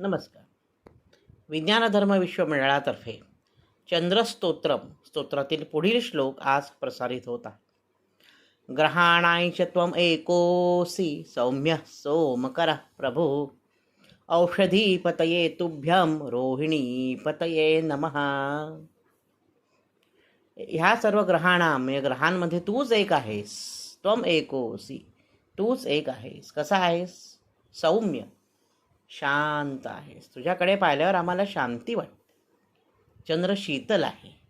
नमस्कार. विज्ञानधर्म विश्वमंडळातर्फे चंद्रस्तोत्रम स्तोत्रातील पुढील श्लोक आज प्रसारित होत आहे. ग्रहाणांश त्वम एकोसी सौम्य सोमकर प्रभू. औषधीपतये तुभ्यम रोहिणीपतये नमः. ह्या सर्व ग्रहाणा म्हणजे ग्रहांमध्ये तूच एक आहेस. त्वम एकोसी तूच एक आहेस. कसा आहेस? सौम्य. शांत आहेस. तुझ्याकडे पाहिल्यावर आम्हाला शांती वाटते. चंद्र शीतल आहे.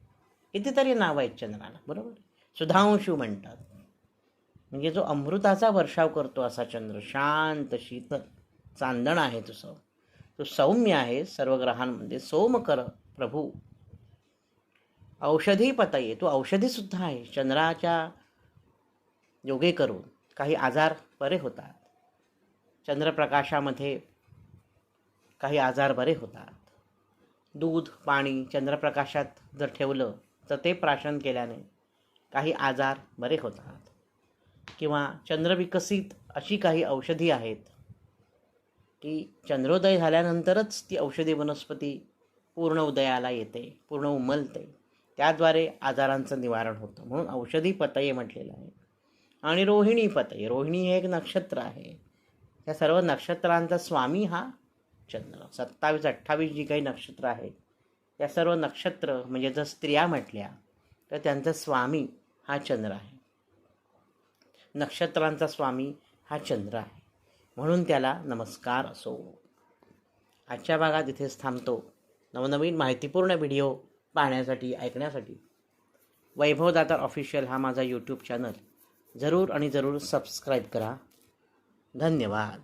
कितीतरी नाव आहेत चंद्राला बरोबर? सुधांशू म्हणतात. म्हणजे जो अमृताचा वर्षाव करतो असा चंद्र शांत शीतल चांदण आहे तुझं तू सौम्य आहे सर्व ग्रहांमध्ये सोमकर प्रभू. औषधी पताई तू औषधीसुद्धा आहे. चंद्राच्या योगे करून काही आजार बरे होतात. चंद्रप्रकाशामध्ये काही आजार बरे होतात. दूध पाणी चंद्रप्रकाशात जर ठेवलं तर ते प्राशन केल्याने काही आजार बरे होतात. किंवा चंद्रविकसित अशी काही औषधी आहेत की चंद्रोदय झाल्यानंतरच ती औषधी वनस्पती पूर्ण उदयाला येते पूर्ण उमलते. त्याद्वारे आजारांचं निवारण होतं. म्हणून औषधी पतये म्हटलेलं आहे. आणि रोहिणी पतये. रोहिणी हे एक नक्षत्र आहे. त्या सर्व नक्षत्रांचा स्वामी हा चंद्र सत्तावीस अठ्ठावीस जी काही नक्षत्र आहेत या सर्व नक्षत्र म्हणजे जर स्त्रिया म्हटल्या तर त्यांचा स्वामी हा चंद्र आहे. नक्षत्रांचा स्वामी हा चंद्र आहे. म्हणून त्याला नमस्कार असो. आजच्या भागात इथेच थांबतो. नवनवीन माहितीपूर्ण व्हिडिओ पाहण्यासाठी ऐकण्यासाठी वैभव दातार ऑफिशियल हा माझा यूट्यूब चॅनल. जरूर आणि जरूर सबस्क्राईब करा. धन्यवाद.